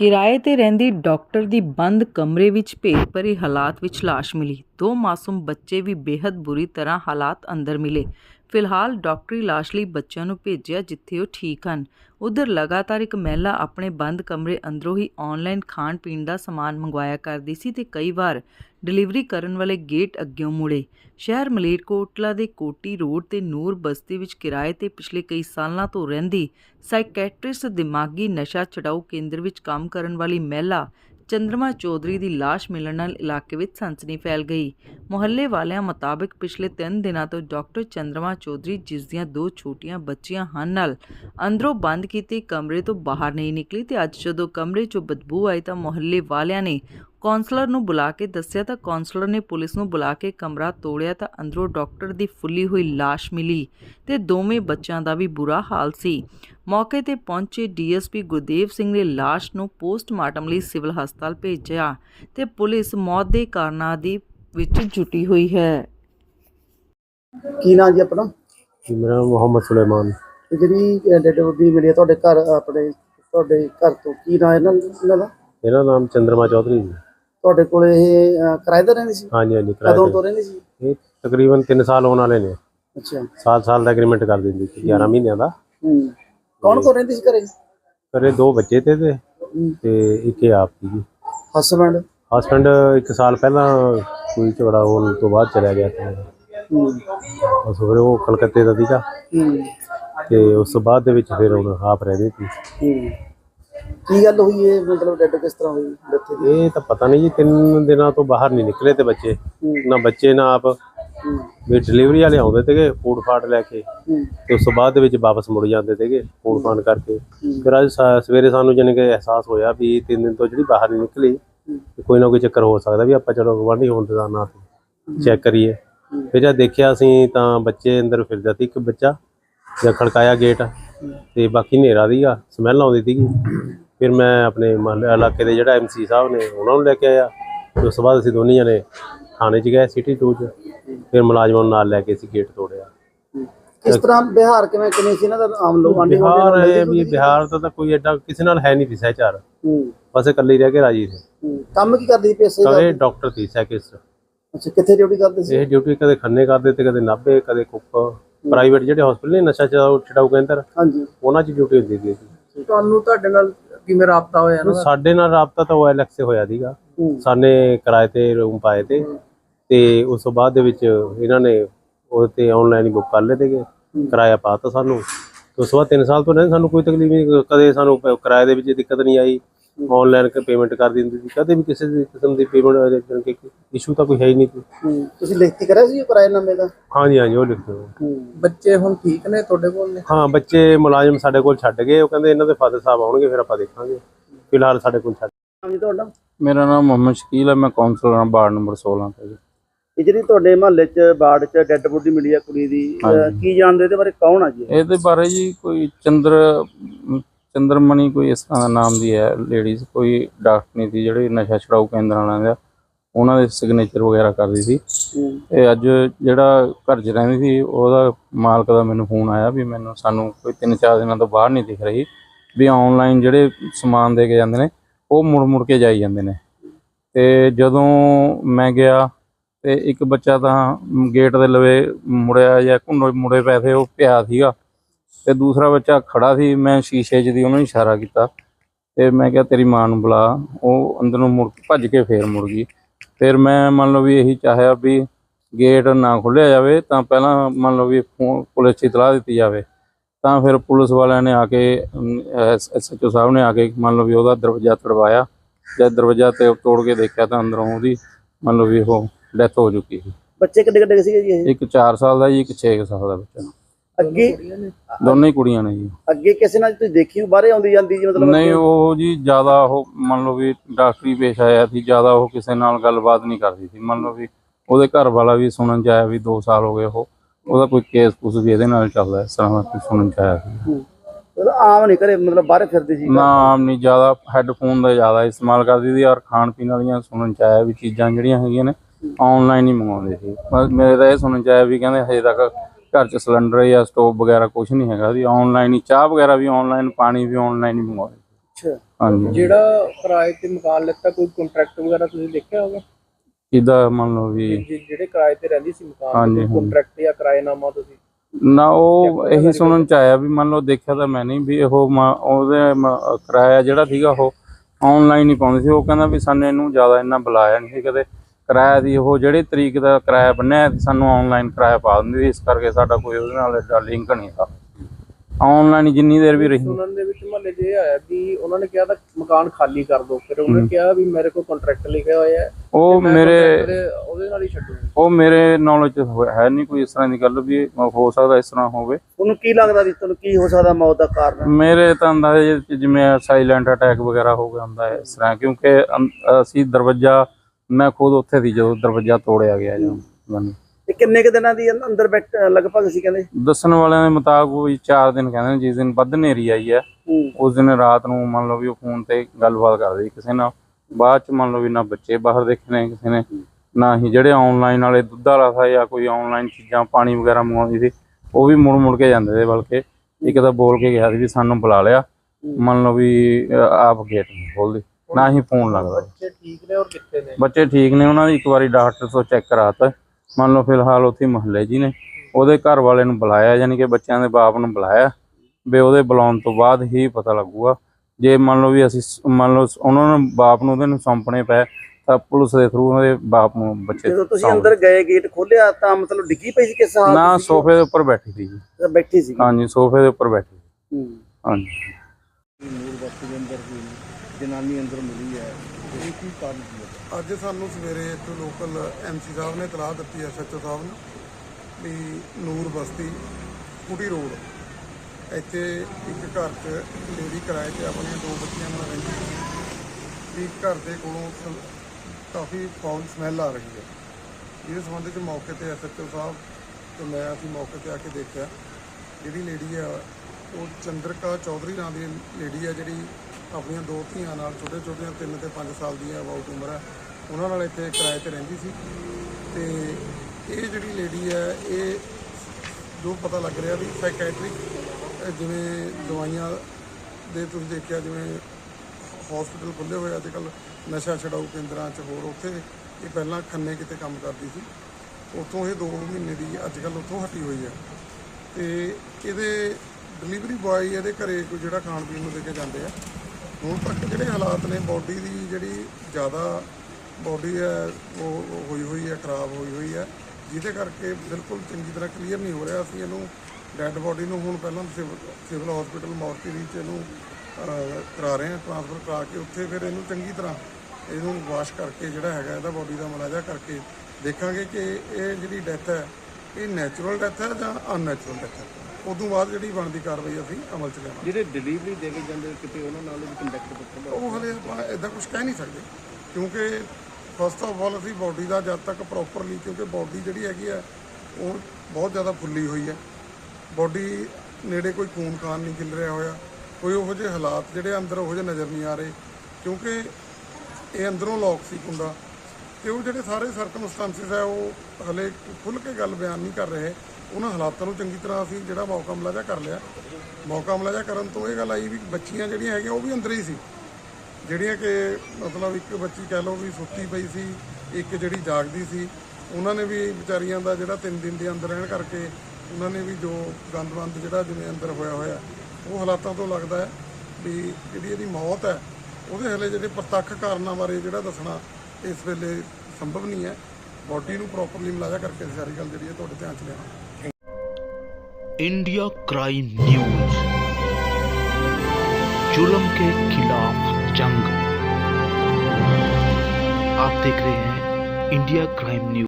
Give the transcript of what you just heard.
ਕਿਰਾਏ ਤੇ ਰਹਿੰਦੀ ਡਾਕਟਰ ਦੀ ਬੰਦ ਕਮਰੇ ਵਿੱਚ ਭੇਦ ਭਰੇ ਹਾਲਾਤ ਵਿੱਚ ਲਾਸ਼ ਮਿਲੀ। ਦੋ ਮਾਸੂਮ ਬੱਚੇ ਵੀ ਬੇहद ਬੁਰੀ ਤਰ੍ਹਾਂ ਹਾਲਾਤ ਅੰਦਰ ਮਿਲੇ। ਫਿਲਹਾਲ ਡਾਕਟਰੀ ਲਾਸ਼ ਲਈ ਬੱਚਿਆਂ ਨੂੰ ਭੇਜਿਆ ਜਿੱਥੇ ਉਹ ਠੀਕ ਹਨ। ਉਧਰ ਲਗਾਤਾਰ ਇੱਕ ਮਹਿਲਾ ਆਪਣੇ ਬੰਦ ਕਮਰੇ ਅੰਦਰੋਂ ਹੀ ਆਨਲਾਈਨ ਖਾਣ ਪੀਣ ਦਾ ਸਮਾਨ ਮੰਗਵਾਇਆ ਕਰਦੀ ਸੀ ਤੇ ਕਈ ਵਾਰ ਡਿਲੀਵਰੀ ਕਰਨ ਵਾਲੇ ਗੇਟ ਅੱਗਿਓਂ ਮੁੜੇ। ਸ਼ਹਿਰ ਮਲੇਰਕੋਟਲਾ ਦੇ ਕੋਟੀ ਰੋਡ ਤੇ ਨੂਰ ਬਸਤੀ ਵਿੱਚ ਕਿਰਾਏ ਤੇ ਪਿਛਲੇ ਕਈ ਸਾਲਾਂ ਤੋਂ ਰਹਿੰਦੀ ਸਾਈਕੈਟ੍ਰਿਸਟ ਦਿਮਾਗੀ ਨਸ਼ਾ ਛਡਾਊ ਕੇਂਦਰ ਵਿੱਚ ਕੰਮ ਕਰਨ ਵਾਲੀ ਮਹਿਲਾ ਚੰਦਰਮਾ ਚੌਧਰੀ ਦੀ ਲਾਸ਼ ਮਿਲਣ ਨਾਲ ਇਲਾਕੇ ਵਿੱਚ ਸਨਸਨੀ ਫੈਲ ਗਈ। ਮੁਹੱਲੇ ਵਾਲਿਆਂ ਮੁਤਾਬਕ ਪਿਛਲੇ 3 ਦਿਨਾਂ ਤੋਂ ਡਾਕਟਰ ਚੰਦਰਮਾ ਚੌਧਰੀ ਜਿਸ ਦੀਆਂ ਦੋ ਛੋਟੀਆਂ ਬੱਚੀਆਂ ਹਨ ਨਾਲ ਅੰਦਰੋਂ ਬੰਦ ਕੀਤੇ ਕਮਰੇ ਤੋਂ ਬਾਹਰ ਨਹੀਂ ਨਿਕਲੀ ਤੇ ਅੱਜ ਜਦੋਂ ਕਮਰੇ 'ਚੋਂ ਬਦਬੂ ਆਈ ਤਾਂ ਮੁਹੱਲੇ ਵਾਲਿਆਂ ਨੇ ਕੌਂਸਲਰ ਨੂੰ ਬੁਲਾ ਕੇ ਦੱਸਿਆ ਤਾਂ ਕੌਂਸਲਰ ਨੇ ਪੁਲਿਸ ਨੂੰ ਬੁਲਾ ਕੇ ਕਮਰਾ ਤੋੜਿਆ ਤਾਂ ਅੰਦਰੋਂ ਡਾਕਟਰ ਦੀ ਫੁੱਲੀ ਹੋਈ ਲਾਸ਼ ਮਿਲੀ ਤੇ ਦੋਵੇਂ ਬੱਚਿਆਂ ਦਾ ਵੀ ਬੁਰਾ ਹਾਲ ਸੀ। ਮੌਕੇ ਤੇ ਪਹੁੰਚੇ ਡੀਐਸਪੀ ਗੁਰਦੇਵ ਸਿੰਘ ਨੇ ਲਾਸ਼ ਨੂੰ ਪੋਸਟਮਾਰਟਮ ਲਈ ਸਿਵਲ ਹਸਪਤਾਲ ਭੇਜਿਆ ਤੇ ਪੁਲਿਸ ਮੌਤ ਦੇ ਕਾਰਨਾਂ ਦੀ ਵਿੱਚ ਜੁਟੀ ਹੋਈ ਹੈ। ਕੀ ਨਾਂ ਜੀ ਆਪਣਾ? ਜੀ ਮੇਰਾ ਨਾਮ ਮੁਹੰਮਦ ਸੁਲੇਮਾਨ। ਤੇ ਜਿਹੜੀ ਡੈਡ ਬੋਡੀ ਮਿਲੀ ਤੁਹਾਡੇ ਘਰ ਆਪਣੇ ਤੁਹਾਡੇ ਘਰ ਤੋਂ ਕੀ ਨਾਂ ਇਹਨਾਂ ਇਹਨਾਂ ਦਾ ਮੇਰਾ ਨਾਮ ਚੰਦਰਮਾ ਚੌਧਰੀ ਜੀ। ਤੁਹਾਡੇ ਕੋਲ ਇਹ ਅਹ, ਕਿਰਾਏਦਾਰ ਰਹਿੰਦੇ ਸੀ? ਹਾਂਜੀ ਹਾਂਜੀ ਕਦੋਂ ਕਿਰਾਏ ਤੋਂ ਰਹਿੰਦੇ ਸੀ? ਤੇ ਇਹ ਤਕਰੀਬਨ 3 ਸਾਲ ਹੋਣ ਵਾਲੇ ਨੇ। ਅੱਛਾ। ਸਾਲ ਸਾਲ ਦਾ ਐਗਰੀਮੈਂਟ ਕਰ ਦਿੰਦੀ ਸੀ 11 ਮਹੀਨਿਆਂ ਦਾ। ਹੂੰ। ਕੌਣ ਕੌਣ ਰਹਿੰਦੇ ਸੀ ਘਰੇ? ਘਰੇ ਦੋ ਬੱਚੇ ਤੇ ਤੇ। ਤੇ ਇੱਕ ਇਹ ਆਪ ਸੀ ਹਸਬੰਡ ਹਸਬੰਡ ਇੱਕ ਸਾਲ ਪਹਿਲਾਂ ਕੋਈ ਝਗੜਾ ਹੋਣ ਤੋਂ ਬਾਅਦ ਚਲਾ ਗਿਆ ਸੀ। ਹੂੰ। ਉਸ ਫਿਰ ਉਹ ਕਲਕੱਤੇ ਦਾ ਸੀਗਾ। ਹੂੰ। ਤੇ ਉਸ ਤੋਂ ਬਾਅਦ ਦੇ ਵਿੱਚ ਫਿਰ ਹੁਣ ਆਪ ਰਹਿੰਦੇ ਸੀ। ਹੂੰ। ਕੀ ਗੱਲ ਹੋਈ ਹੈ ਮਤਲਬ ਡੈਡ ਕਿਸ ਤਰ੍ਹਾਂ ਹੋਈ? ਦੀ? ਇਹ ਤਾਂ ਪਤਾ ਨਹੀਂ ਜੀ ਤਿੰਨ ਦਿਨਾਂ ਤੋਂ ਬਾਹਰ ਨਹੀਂ ਨਿਕਲੇ ਤੇ ਬੱਚੇ। ਨਾ ਬੱਚੇ ਨਾ ਆਪ। ਵੀ ਡਿਲੀਵਰੀ ਵਾਲੇ ਆਉਂਦੇ ਤੇਗੇ ਫੂਡ ਫਾਟ ਲੈ ਕੇ। ਤੇ ਉਸ ਤੋਂ ਬਾਅਦ ਦੇ ਵਿੱਚ ਵਾਪਸ ਮੁੜ ਜਾਂਦੇ ਸੀਗੇ ਫੋਨ ਫਾਨ ਕਰਕੇ। ਫਿਰ ਅੱਜ ਸਾ- ਸਵੇਰੇ ਸਾਨੂੰ ਜਾਣੀ ਕਿ ਅਹਿਸਾਸ ਹੋਇਆ ਵੀ ਤਿੰਨ ਦਿਨ ਤੋਂ ਜਿਹੜੀ ਬਾਹਰ ਨਹੀਂ ਨਿਕਲੀ ਤੇ ਕੋਈ ਨਾ ਕੋਈ ਚੱਕਰ ਹੋ ਸਕਦਾ ਵੀ ਆਪਾਂ ਚਲੋ ਗਵਾਂਢੀ ਹੋਣ ਦੇ ਨਾਲ ਚੈੱਕ ਕਰੀਏ। ਫਿਰ ਜਦ ਦੇਖਿਆ ਅਸੀਂ ਤਾਂ ਬੱਚੇ ਅੰਦਰ ਫਿਰਦਾ ਸੀ ਇੱਕ ਬੱਚਾ ਜਦ ਖੜਕਾਇਆ ਗੇਟ ਤੇ ਬਾਕੀ ਹਨੇਰਾ ਸੀਗਾ ਸਮੈਲ ਆਉਂਦੀ ਸੀਗੀ। ਫਿਰ ਮੈਂ ਆਪਣੇ ਮਹੱਲੇ ਇਲਾਕੇ ਦੇ ਜਿਹੜਾ ਐਮਸੀ ਸਾਹਿਬ ਨੇ ਉਹਨਾਂ ਨੂੰ ਲੈ ਕੇ ਆਇਆ। ਉਸ ਤੋਂ ਬਾਅਦ ਅਸੀਂ ਦੋਨੇ ਜਣੇ ਥਾਣੇ 'ਚ ਗਏ ਸਿਟੀ 2 'ਚ। ਫਿਰ ਮੁਲਾਜ਼ਮਾਂ ਨੂੰ ਨਾਲ ਲੈ ਕੇ ਅਸੀਂ ਗੇਟ ਤੋੜਿਆ। ਕਿਸ ਤਰ੍ਹਾਂ ਬਿਹਾਰ ਕਿਵੇਂ ਕਿਵੇਂ ਸੀ ਇਹਨਾਂ ਦਾ ਆਮ ਲੋਕ ਗੁਆਂਢੀ ਬਿਹਾਰ ਵੀ ਬਿਹਾਰ ਦਾ ਤਾਂ ਕੋਈ ਐਡਾ ਕਿਸੇ ਨਾਲ ਹੈ ਨਹੀਂ ਸੀ ਸਹਿਚਾਰ। ਬਸ ਇਕੱਲੇ ਰਹਿ ਕੇ ਰਾਜੀ ਸੀ। ਕੰਮ ਕੀ ਕਰਦੀ ਸੀ ਪੈਸੇ ਦਾ? ਕਦੇ ਡਾਕਟਰ ਸੀ ਸਾਈਕਿਸਟ ਅੱਛਾ ਕਿੱਥੇ ਡਿਊਟੀ ਕਰਦੇ ਸੀ? ਇਹ ਡਿਊਟੀ ਕਦੇ ਖੰਨੇ ਕਰਦੇ ਤੇ ਕਦੇ ਨਾਭੇ ਕਦੇ ਕੁੱਪ ਪ੍ਰਾਈਵੇਟ ਜਿਹੜੇ ਹਸਪੀਟਲ ਨੇ ਨਸ਼ਾ ਛਡਾਊ ਛਡਾਊ ਕੇਂਦਰ ਹਾਂਜੀ। ਉਹਨਾਂ 'ਚ ਡਿਊਟੀ ਹੁੰਦੀ ਸੀ ਤੁਹਾਨੂੰ ਤੁਹਾਡੇ ਨਾਲ ਕਿਵੇਂ ਰਾਬਤਾ ਹੋਇਆ ਸਾਡੇ ਨਾਲ ਰਾਬਤਾ ਤਾਂ OLX ਸੇ ਹੋਇਆ ਸੀਗਾ। ਸਾਨੇ ਕਿਰਾਏ ਤੇ ਰੂਮ ਪਾਏ ਤੇ। ਤੇ ਉਸ ਤੋਂ ਬਾਅਦ ਦੇ ਵਿੱਚ ਇਹਨਾਂ ਨੇ ਉਹ ਤੇ ਆਨਲਾਈਨ ਹੀ ਬੁੱਕ ਕਰ ਲਏ ਤੇਗੇ ਕਿਰਾਇਆ ਪਾਤਾ ਸਾਨੂੰ। ਤੇ ਉਸ ਤੋਂ ਬਾਅਦ 3 ਸਾਲ ਤੋਂ ਰਹਿੰਦੇ ਸਾਨੂੰ ਕੋਈ ਤਕਲੀਫ ਨਹੀਂ। ਕਦੇ ਸਾਨੂੰ ਕਿਰਾਏ ਦੇ ਵਿੱਚ ਦਿੱਕਤ ਨਹੀਂ ਆਈ। ਆਨਲਾਈਨ ਪੇਮੈਂਟ ਕਰ ਦਿੰਦੀ ਸੀ। ਕਦੇ ਵੀ ਕਿਸੇ ਦੀ ਕਿਸਮ ਦੀ ਪੇਮੈਂਟ ਇਸ਼ੂ ਤਾਂ ਕੋਈ ਹੈ ਹੀ ਨਹੀਂ ਸੀ। ਹੂੰ। ਤੁਸੀਂ ਲਿਖਤੀ ਕਰਿਆ ਸੀ ਕਿਰਾਏਨਾਮੇ ਦਾ? ਹਾਂਜੀ ਹਾਂਜੀ ਉਹ ਲਿਖੋ ਬੱਚੇ ਹੁਣ ਠੀਕ ਨੇ ਤੁਹਾਡੇ ਕੋਲ ਨੇ? ਹਾਂ ਬੱਚੇ ਮੁਲਾਜ਼ਮ ਸਾਡੇ ਕੋਲ ਛੱਡ ਗਏ। ਉਹ ਕਹਿੰਦੇ ਇਹਨਾਂ ਦੇ ਫਾਦਰ ਸਾਹਿਬ ਆਉਣਗੇ ਫਿਰ ਆਪਾਂ ਦੇਖਾਂਗੇ। ਫਿਲਹਾਲ ਸਾਡੇ ਕੋਲ ਛੱਡ ਹਾਂਜੀ ਤੁਹਾਡਾ? ਮੇਰਾ ਨਾਮ ਮੁਹੰਮਦ ਸ਼ਕੀਲ ਹੈ। ਮੈਂ ਕਾਉਂਸਲਰ ਹਾਂ ਵਾਰਡ ਨੰਬਰ 16 ਤੇ ਜੀ। ਇਹ ਜਿਹੜੀ ਤੁਹਾਡੇ ਮਹੱਲੇ 'ਚ ਬਾੜ 'ਚ ਡੈੱਡ ਬੋਡੀ ਮਿਲੀ ਆ ਕੁੜੀ ਦੀ ਅਹ, ਹਾਂਜੀ। ਕੀ ਜਾਣਦੇ ਇਹਦੇ ਬਾਰੇ ਕੌਣ ਆ ਜੀ? ਇਹ? ਇਹਦੇ ਬਾਰੇ ਜੀ ਕੋਈ ਚੰਦਰ ਅਮ, ਚੰਦਰਮਣੀ ਕੋਈ ਇਸ ਤਰ੍ਹਾਂ ਦਾ ਨਾਮ ਦੀ ਹੈ ਲੇਡੀਜ਼ ਕੋਈ ਡਾਕਟਰ ਸੀ ਜਿਹੜੇ ਨਸ਼ਾ ਛੁਡਾਊ ਕੇਂਦਰਾਂ ਵਾਲਿਆਂ ਦਾ ਉਹਨਾਂ ਦੇ ਸਿਗਨੇਚਰ ਵਗੈਰਾ ਕਰਦੀ ਸੀ। ਹੂੰ। ਤੇ ਅੱਜ ਜਿਹੜਾ ਘਰ 'ਚ ਰਹਿੰਦੀ ਸੀ ਉਹਦਾ ਮਾਲਕ ਦਾ ਮੈਨੂੰ ਫੋਨ ਆਇਆ ਵੀ ਮੈਨੂੰ ਸਾਨੂੰ ਕੋਈ 3-4 ਦਿਨਾਂ ਤੋਂ ਬਾਹਰ ਨਹੀਂ ਦਿਖ ਰਹੀ ਵੀ ਆਨਲਾਈਨ ਜਿਹੜੇ ਸਮਾਨ ਦੇ ਕੇ ਜਾਂਦੇ ਨੇ ਉਹ ਮੁੜ ਮੁੜ ਕੇ ਜਾਈ ਜਾਂਦੇ ਨੇ। ਤੇ ਜਦੋਂ ਮੈਂ ਗਿਆ ਤੇ ਇੱਕ ਬੱਚਾ ਤਾਂ ਗੇਟ ਦੇ ਲਵੇ ਮੁੜਿਆ ਜਾਂ ਘੁੰਡੇ ਮੁੜੇ ਪਏ ਸੀ ਉਹ ਪਿਆ ਸੀਗਾ। ਤੇ ਦੂਸਰਾ ਬੱਚਾ ਖੜਾ ਸੀ ਮੈਂ ਸ਼ੀਸ਼ੇ 'ਚ ਦੀ ਉਹਨੂੰ ਇਸ਼ਾਰਾ ਕੀਤਾ ਤੇ ਮੈਂ ਕਿਹਾ ਤੇਰੀ ਮਾਂ ਨੂੰ ਬੁਲਾ। ਉਹ ਅੰਦਰ ਨੂੰ ਮੁੜ ਭੱਜ ਕੇ ਫੇਰ ਮੁੜ ਗਈ। ਫਿਰ ਮੈਂ ਮੰਨ ਲਓ ਵੀ ਇਹੀ ਚਾਹਿਆ ਵੀ ਗੇਟ ਨਾ ਖੋਲ੍ਹਿਆ ਜਾਵੇ ਤਾਂ ਪਹਿਲਾਂ ਮੰਨ ਲਓ ਵੀ ਪੁਲਿਸ 'ਚ ਇਤਲਾਹ ਦਿੱਤੀ ਜਾਵੇ। ਤਾਂ ਫਿਰ ਪੁਲਿਸ ਵਾਲਿਆਂ ਨੇ ਆ ਕੇ ਐਸਐਚਓ ਸਾਹਿਬ ਨੇ ਆ ਕੇ ਮੰਨ ਲਓ ਵੀ ਉਹਦਾ ਦਰਵਾਜ਼ਾ ਤੜਵਾਇਆ। ਜਦ ਦਰਵਾਜ਼ਾ ਤੇ ਤੋੜ ਕੇ ਦੇਖਿਆ ਤਾਂ ਅੰਦਰੋਂ ਉਹਦੀ ਮੰਨ ਲਓ ਵੀ ਉਹ ਡੈਥ ਹੋ ਚੁੱਕੀ ਸੀ। ਬੱਚੇ ਕਿੱਡੇ ਕਿੱਡੇ ਸੀਗੇ ਜੀ ਇਹ? ਇੱਕ 4 ਸਾਲ ਦਾ ਜੀ ਇੱਕ 6 ਸਾਲ ਦਾ ਬੱਚਾ। ਅੱਗੇ ਦੋਨੇ ਹੀ ਕੁੜੀਆਂ ਨੇ ਜੀ। ਅੱਗੇ ਕਿਸੇ ਨਾਲ ਤੁਸੀਂ ਦੇਖੀ ਬਾਹਰੇ ਆਉਂਦੀ ਜਾਂਦੀ ਜੀ ਮਤਲਬ ਨਹੀਂ ਉਹ ਜੀ ਜ਼ਿਆਦਾ ਉਹ ਮੰਨ ਲਓ ਵੀ ਡਾਕਟਰੀ ਪੇਸ਼ ਆਇਆ ਸੀ ਜ਼ਿਆਦਾ ਉਹ ਕਿਸੇ ਨਾਲ ਗੱਲਬਾਤ ਨਹੀਂ ਕਰਦੀ ਸੀ। ਮੰਨ ਲਓ ਵੀ ਉਹਦੇ ਘਰ ਵਾਲਾ ਵੀ ਸੁਣਨ ਚ ਆਇਆ ਵੀ 2 ਸਾਲ ਹੋ ਗਏ ਉਹ ਉਹਦਾ ਕੋਈ ਕੇਸ ਕੁਸ ਵੀ ਇਹਦੇ ਨਾਲ ਚੱਲਦਾ ਇਸ ਤਰ੍ਹਾਂ ਦਾ ਸੁਣਨ ਚ ਆਇਆ ਸੀ। ਮਤਲਬ ਆਮ ਨਹੀਂ ਕਰੇ ਮਤਲਬ ਬਾਹਰੇ ਫਿਰਦੀ ਸੀ? ਨਾ ਆਮ ਨਹੀਂ ਜ਼ਿਆਦਾ ਹੈੱਡਫੋਨ ਦਾ ਜ਼ਿਆਦਾ ਇਸਤੇਮਾਲ ਕਰਦੀ ਸੀ ਔਰ ਖਾਣ ਪੀਣ ਵਾਲੀਆਂ ਸੁਣਨ ਚ ਆਇਆ ਵੀ ਚੀਜ਼ਾਂ ਜਿਹੜੀਆਂ ਹੈਗੀਆਂ ਨੇ ਆਨਲਾਈਨ ਹੀ ਮੰਗਵਾਉਂਦੇ ਸੀ। ਮੇਰੇ ਤਾਂ ਇਹ ਸੁਣਨ ਚ ਆਇਆ ਵੀ ਕਹਿੰਦੇ ਹਜੇ ਤੱਕ ਘਰ ਚ ਸਿਲੰਡਰ ਜਾਂ ਸਟੋਵ ਵਗੈਰਾ ਕੁਝ ਨਹੀਂ ਹੈਗਾ ਵੀ ਆਨਲਾਈਨ ਹੀ ਚਾਹ ਵਗੈਰਾ ਵੀ ਆਨਲਾਈਨ ਪਾਣੀ ਵੀ ਆਨਲਾਈਨ ਹੀ ਮੰਗਵਾਉਂਦੇ। ਅੱਛਾ। ਹਾਂਜੀ। ਜਿਹੜਾ ਕਿਰਾਏ ਤੇ ਮਕਾਨ ਲਿੱਤਾ ਕੋਈ ਕੰਟਰੈਕਟ ਵਗੈਰਾ ਤੁਸੀਂ ਦੇਖਿਆ ਹੋਗਾ ਕਿੱਦਾਂ ਮੰਨ ਲਓ ਵੀ ਜੇ- ਜਿਹੜੇ ਕਿਰਾਏ ਤੇ ਰਹਿੰਦੀ ਸੀ ਮਕਾਨ ਹਾਂਜੀ। ਕੰਟਰੈਕਟ ਜਾਂ ਕਿਰਾਏਨਾਮਾ ਤੁਸੀਂ? ਨਾ ਉਹ ਇਹੀ ਸੁਣਨ ਚ ਆਇਆ ਵੀ ਮੰਨ ਲਓ ਦੇਖਿਆ ਤਾਂ ਮੈਂ ਨਹੀਂ ਵੀ ਉਹ ਉਹਦੇ ਕਿਰਾਇਆ ਜਿਹੜਾ ਸੀਗਾ ਉਹ ਆਨਲਾਈਨ ਹੀ ਪਾਉਂਦੇ ਸੀ। ਉਹ ਕਹਿੰਦਾ ਵੀ ਸਾਨੂੰ ਇਹਨੂੰ ਜ਼ਿਆਦਾ ਇੰਨਾ ਬੁਲਾਇਆ ਨਹੀਂ ਸੀ। ਕਦੇ ਕਿਰਾਇਆ ਦੀ ਉਹ ਜਿਹੜੀ ਤਰੀਕ ਦਾ ਕਿਰਾਇਆ ਬੰਨਿਆ ਸਾਨੂੰ ਆਨਲਾਈਨ ਕਿਰਾਇਆ ਪਾ ਦਿੰਦੀ ਸੀ। ਇਸ ਕਰਕੇ ਸਾਡਾ ਕੋਈ ਉਹਦੇ ਨਾਲ ਐਡਾ ਲਿੰਕ ਨਹੀਂ ਸੀ ਆਨਲਾਈਨ ਜਿੰਨੀ ਦੇਰ ਵੀ ਰਹੀ। ਸੁਣਨ ਦੇ ਵਿੱਚ ਮਹੱਲੇ 'ਚ ਇਹ ਆਇਆ ਵੀ ਉਹਨਾਂ ਨੇ ਕਿਹਾ ਤਾਂ ਮਕਾਨ ਖਾਲੀ ਕਰ ਦਿਓ। ਫਿਰ ਉਹਨੇ ਕਿਹਾ ਵੀ ਮੇਰੇ ਕੋਲ ਕੰਟਰੈਕਟ ਲਿਖਿਆ ਹੋਇਆ ਹੈ। ਉਹ ਮੈਂ ਮੇਰੇ contract ਉਹਦੇ ਨਾਲ ਹੀ ਛੱਡੂਗਾ ਉਹ ਮੇਰੇ ਨੌਲੇਜ ਹੈ ਨਹੀਂ ਕੋਈ ਇਸ ਤਰ੍ਹਾਂ ਦੀ ਗੱਲ ਵੀ। ਹੋ ਸਕਦਾ ਇਸ ਤਰ੍ਹਾਂ ਹੋਵੇ। ਤੁਹਾਨੂੰ ਕੀ ਲੱਗਦਾ ਵੀ ਤੁਹਾਨੂੰ ਕੀ ਹੋ ਸਕਦਾ ਮੌਤ ਦਾ ਕਾਰਨ? ਮੇਰੇ ਤਾਂ ਅੰਦਾਜ਼ੇ ਚ ਜਿਵੇਂ ਸਾਇਲੈਂਟ ਅਟੈਕ ਵਗੈਰਾ ਹੋ ਗਿਆ ਹੁੰਦਾ ਹੈ ਇਸ ਤਰ੍ਹਾਂ। ਕਿਉਂਕਿ ਅੰ- ਅਸੀਂ ਦਰਵਾਜ਼ਾ ਮੈਂ ਖੁਦ ਉੱਥੇ ਸੀ ਜਦੋਂ ਦਰਵਾਜ਼ਾ ਤੋੜਿਆ ਗਿਆ ਜਦੋਂ ਮੈਨੂੰ। ਇਹ ਕਿੰਨੇ ਕੁ ਦਿਨਾਂ ਦੀ ਅੰਦ- ਅੰਦਰ ਬੈਠ ਲਗਭਗ ਸੀ ਕਹਿੰਦੇ? ਦੱਸਣ ਵਾਲਿਆਂ ਦੇ ਮੁਤਾਬਕ ਵੀ 4 ਦਿਨ ਕਹਿੰਦੇ ਨੇ ਜਿਸ ਦਿਨ ਵੱਧ ਹਨੇਰੀ ਆਈ ਹੈ ਉਸ ਦਿਨ ਰਾਤ ਨੂੰ ਮੰਨ ਲਓ ਵੀ ਉਹ ਫੋਨ ਤੇ ਗੱਲਬਾਤ ਕਰਦੇ ਸੀ ਕਿਸੇ ਨਾਲ। ਬਾਅਦ ਚ ਮੰਨ ਲਓ ਵੀ ਨਾ ਬੱਚੇ ਬਾਹਰ ਦੇਖੇ ਨੇ ਕਿਸੇ ਨੇ ਨਾ ਹੀ ਜਿਹੜੇ ਆਨਲਾਈਨ ਵਾਲੇ ਦੁੱਧ ਵਾਲਾ ਥਾ ਜਾਂ ਕੋਈ ਆਨਲਾਈਨ ਚੀਜ਼ਾਂ ਪਾਣੀ ਵਗੈਰਾ ਮੰਗਵਾਉਂਦੀ ਸੀ ਉਹ ਵੀ ਮੁੜ ਮੁੜ ਕੇ ਜਾਂਦੇ ਸੀ ਬਲਕਿ ਇੱਕ ਤਾਂ ਬੋਲ ਕੇ ਗਿਆ ਸੀ ਵੀ ਸਾਨੂੰ ਬੁਲਾ ਲਿਆ। ਮੰਨ ਲਓ ਵੀ ਆਪ ਗੇਟ ਖੋਲਦੇ ਨਾ ਹੀ ਫੋਨ ਲੱਗਦਾ। ਬੱਚੇ ਠੀਕ ਨੇ ਔਰ ਕਿੱਥੇ ਨੇ? ਬੱਚੇ ਠੀਕ ਨੇ ਉਹਨਾਂ ਦੀ ਇੱਕ ਵਾਰੀ ਡਾਕਟਰ ਤੋਂ ਚੈੱਕ ਕਰਾਤਾ। ਮੰਨ ਲਓ ਫਿਲਹਾਲ ਉੱਥੇ ਮਹੱਲੇ ਜੀ ਨੇ। ਉਹਦੇ ਘਰ ਵਾਲੇ ਨੂੰ ਬੁਲਾਇਆ ਯਾਨੀ ਕਿ ਬੱਚਿਆਂ ਦੇ ਬਾਪ ਨੂੰ ਬੁਲਾਇਆ। ਵੀ ਉਹਦੇ ਬੁਲਾਉਣ ਤੋਂ ਬਾਅਦ ਹੀ ਪਤਾ ਲੱਗੂਗਾ। ਜੇ ਮੰਨ ਲਓ ਵੀ ਅਸੀਂ ਮੰਨ ਲਓ ਉਹਨਾਂ ਨੂੰ ਬਾਪ ਨੂੰ ਉਹਦੇ ਨੂੰ ਸੌਂਪਣੇ ਪਏ ਤਾਂ ਪੁਲਿਸ ਦੇ ਥਰੂ ਉਹਦੇ ਬਾਪ ਨੂੰ ਬੱਚੇ ਜਦੋਂ ਤੁਸੀਂ ਅੰਦਰ ਗਏ ਗੇਟ ਖੋਲਿਆ ਤਾਂ ਮਤਲਬ ਡਿੱਗੀ ਪਈ ਸੀ ਕਿਸ ਹਾਲ ਨਾ? ਸੋਫੇ ਦੇ ਉੱਪਰ ਬੈਠੀ ਸੀ ਜੀ। ਬੈਠੀ ਸੀ ਹਾਂਜੀ ਸੋਫੇ ਦੇ ਉੱਪਰ ਬੈਠੀ ਸੀ। ਹਾਂਜੀ। ਬਸਤੀ ਦੇ ਅੰਦਰ ਕੋਈ ਜਨਾਨੀ ਅੰਦਰ ਮਿਲੀ ਹੈ। ਇਹ ਕੀ ਕਾਰਨ ਸੀ? ਅੱਜ ਸਾਨੂੰ ਸਵੇਰੇ ਇੱਥੋਂ ਲੋਕਲ ਐਮਸੀ ਸਾਹਿਬ ਨੇ ਤਲਾਹ ਦਿੱਤੀ ਐਸਐਚਓ ਸਾਹਿਬ ਨੂੰ, ਵੀ ਨੂਰ ਬਸਤੀ, ਕੁਟੀ ਰੋਡ। ਇੱਥੇ ਇੱਕ ਘਰ 'ਚ ਲੇਡੀ ਕਿਰਾਏ ਤੇ ਆਪਣੀਆਂ ਦੋ ਬੱਚੀਆਂ ਨਾਲ ਰਹਿੰਦੀ ਸੀ। ਵੀ ਘਰ ਦੇ ਕੋਲੋਂ ਸ- ਕਾਫੀ ਫੌਲ ਸਮੈਲ ਆ ਰਹੀ ਹੈ। ਇਸ ਸੰਬੰਧ ਵਿੱਚ ਮੌਕੇ ਤੇ ਐਸਐਚਓ ਸਾਹਿਬ ਤੇ ਮੈਂ ਅਸੀਂ ਮੌਕੇ ਤੇ ਆ ਕੇ ਦੇਖਿਆ। ਜਿਹੜੀ ਲੇਡੀ ਆ ਉਹ ਚੰਦਰਕਾ ਚੌਧਰੀ ਨਾਂ ਦੀ ਲੇਡੀ ਹੈ ਜਿਹੜੀ ਆਪਣੀਆਂ ਦੋ ਧੀਆਂ ਨਾਲ ਛੋਟੇ ਛੋਟੀਆਂ 3 ਤੇ 5 ਸਾਲ ਦੀਆਂ ਅਬਾਊਟ ਉਮਰ ਹੈ ਉਹਨਾਂ ਨਾਲ ਇੱਥੇ ਕਿਰਾਏ ਤੇ ਰਹਿੰਦੀ ਸੀ। ਤੇ ਇਹ ਜਿਹੜੀ ਲੇਡੀ ਹੈ ਇਹ ਜੋ ਪਤਾ ਲੱਗ ਰਿਹਾ ਵੀ ਸਾਈਕੈਟ੍ਰਿਕ ਜਿਵੇਂ ਦਵਾਈਆਂ ਦੇ ਤੁਸੀਂ ਦੇਖਿਆ ਜਿਵੇਂ ਹਸਪੀਟਲ ਖੁੱਲੇ ਹੋਏ ਅੱਜ ਕੱਲ ਨਸ਼ਾ ਛਡਾਊ ਕੇਂਦਰਾਂ 'ਚ ਹੋਰ ਉੱਥੇ ਇਹ ਪਹਿਲਾਂ ਖੰਨੇ ਕਿਤੇ ਕੰਮ ਕਰਦੀ ਸੀ। ਉੱਥੋਂ ਇਹ 2 ਮਹੀਨੇ ਦੀ ਅੱਜ ਕੱਲ ਉੱਥੋਂ ਹਟੀ ਹੋਈ ਹੈ ਤੇ ਇਹਦੇ ਡਿਲੀਵਰੀ ਬॉय ਇਹਦੇ ਘਰੇ ਕੋਈ ਜਿਹੜਾ ਖਾਣ ਪੀਣ ਨੂੰ ਦੇ ਕੇ ਜਾਂਦੇ ਆ। ਹੁਣ ਤੱਕ ਜਿਹੜੇ ਹਾਲਾਤ ਨੇ ਬਾਡੀ ਦੀ ਜਿਹੜੀ ਜ਼ਿਆਦਾ ਬਾਡੀ ਹੈ, ਉਹ ਹੋਈ ਹੋਈ ਹੈ, ਖਰਾਬ ਹੋਈ ਹੋਈ ਹੈ। ਜਿਹਦੇ ਕਰਕੇ ਬਿਲਕੁਲ ਚੰਗੀ ਤਰ੍ਹਾਂ ਕਲੀਅਰ ਨਹੀਂ ਹੋ ਰਿਹਾ ਅਸੀਂ ਇਹਨੂੰ। ਡੈੱਡ ਬਾਡੀ ਨੂੰ ਹੁਣ ਪਹਿਲਾਂ ਸਿਵਲ ਸਿਵਲ ਹਸਪੀਟਲ ਮੋਰਚਰੀ ਚ ਇਹਨੂੰ ਕਰਾ ਰਹੇ ਹਾਂ ਟ੍ਰਾਂਸਫਰ ਕਰਾ ਕੇ ਉੱਥੇ ਫਿਰ ਇਹਨੂੰ ਚੰਗੀ ਤਰ੍ਹਾਂ ਇਹਨੂੰ ਵਾਸ਼ ਕਰਕੇ ਜਿਹੜਾ ਹੈਗਾ ਇਹਦਾ ਬਾਡੀ ਦਾ ਮਲਾਜਾ ਕਰਕੇ ਦੇਖਾਂਗੇ ਕਿ ਇਹ ਜਿਹੜੀ ਡੈਥ ਹੈ, ਇਹ ਨੈਚੁਰਲ ਡੈਥ ਹੈ ਜਾਂ ਅਨਨੈਚੁਰਲ ਡੈਥ ਹੈ। ਉਦੋਂ ਬਾਅਦ ਜਿਹੜੀ ਬਣਦੀ ਕਾਰਵਾਈ ਅਸੀਂ ਅਮਲ ਚ ਲਿਆਵਾਂਗੇ। ਜਿਹੜੇ ਡਿਲੀਵਰੀ ਦੇ ਕੇ ਜਾਂਦੇ ਕਿਤੇ ਉਹਨਾਂ ਨਾਲ ਵੀ ਕੰਟੈਕਟ ਪੁੱਛਦਾ ਉਹ ਹਲੇ ਆਪਾਂ ਇਦਾਂ ਕੁਝ ਕਹਿ ਨਹੀਂ ਸਕਦੇ ਕਿਉਂਕਿ ਫਸਟ ਆਫ ਆਲ ਅਸੀਂ ਬਾਡੀ ਦਾ ਜਦ ਤੱਕ ਪ੍ਰੋਪਰਲੀ ਕਿਉਂਕਿ ਬਾਡੀ ਜਿਹੜੀ ਹੈਗੀ ਆ ਉਹ ਬਹੁਤ ਜ਼ਿਆਦਾ ਫੁੱਲੀ ਹੋਈ ਹੈ। ਬਾਡੀ ਨੇੜੇ ਕੋਈ ਖੂਨ ਖਾਨ ਨਹੀਂ ਖਿਲ ਰਿਹਾ ਹੋਇਆ ਕੋਈ ਉਹੋ ਜਿਹੇ ਹਾਲਾਤ ਜਿਹੜੇ ਅੰਦਰ ਉਹੋ ਜਿਹੇ ਨਜ਼ਰ ਨਹੀਂ ਆ ਰਹੇ ਕਿਉਂਕਿ ਇਹ ਅੰਦਰੋਂ ਲੌਕ ਸੀ ਕੁੰਡਾ। ਤੇ ਉਹ ਜਿਹੜੇ ਸਾਰੇ ਸਰਕਮਸਟੈਂਸਸ ਹੈ, ਉਹ ਹਲੇ ਖੁੱਲ ਕੇ ਗੱਲ ਬਿਆਨ ਨਹੀਂ ਕਰ ਰਹੇ। ਉਹਨਾਂ ਹਾਲਾਤਾਂ ਨੂੰ ਚੰਗੀ ਤਰ੍ਹਾਂ ਅਸੀਂ ਜਿਹੜਾ ਮੌਕਾ ਮੁਲਾਜ਼ਾ ਕਰ ਲਿਆ। ਮੌਕਾ ਮੁਲਾਜ਼ਾ ਕਰਨ ਤੋਂ ਇਹ ਗੱਲ ਆਈ ਵੀ ਬੱਚੀਆਂ ਜਿਹੜੀਆਂ ਹੈਗੀਆਂ, ਉਹ ਵੀ ਅੰਦਰ ਹੀ ਸੀ। ਜਿਹੜੀਆਂ ਕਿ ਮਤਲਬ ਇੱਕ ਬੱਚੀ ਕਹਿ ਲਓ ਵੀ ਸੁੱਤੀ ਪਈ ਸੀ, ਇੱਕ ਜਿਹੜੀ ਜਾਗਦੀ ਸੀ, ਉਹਨਾਂ ਨੇ ਵੀ ਵਿਚਾਰੀਆਂ ਦਾ ਜਿਹੜਾ 3 ਦਿਨ ਦੇ ਅੰਦਰ ਰਹਿਣ ਕਰਕੇ ਉਹਨਾਂ ਨੇ ਵੀ ਜੋ ਗੰਦਬੰਦ ਜਿਹੜਾ ਜਿਵੇਂ ਅੰਦਰ ਹੋਇਆ ਹੋਇਆ, ਉਹ ਹਾਲਾਤਾਂ ਤੋਂ ਲੱਗਦਾ ਹੈ ਵੀ ਜਿਹੜੀ ਇਹਦੀ ਮੌਤ ਹੈ, ਉਹਦੇ ਹਲੇ ਜਿਹੜੇ ਪ੍ਰਤੱਖ ਕਾਰਨਾਂ ਬਾਰੇ ਜਿਹੜਾ ਦੱਸਣਾ ਇਸ ਵੇਲੇ ਸੰਭਵ ਨਹੀਂ ਹੈ ਬਾਡੀ ਨੂੰ ਪ੍ਰੋਪਰਲੀ ਮੁਲਾਜ਼ਾ ਕਰਕੇ ਅਸੀਂ ਸਾਰੀ ਗੱਲ ਜਿਹੜੀ ਹੈ ਤੁਹਾਡੇ ਧਿਆਨ ਚ ਲਿਆਵਾਂਗੇ इंडिया क्राइम न्यूज जुल्म के खिलाफ जंग आप देख रहे हैं इंडिया क्राइम न्यूज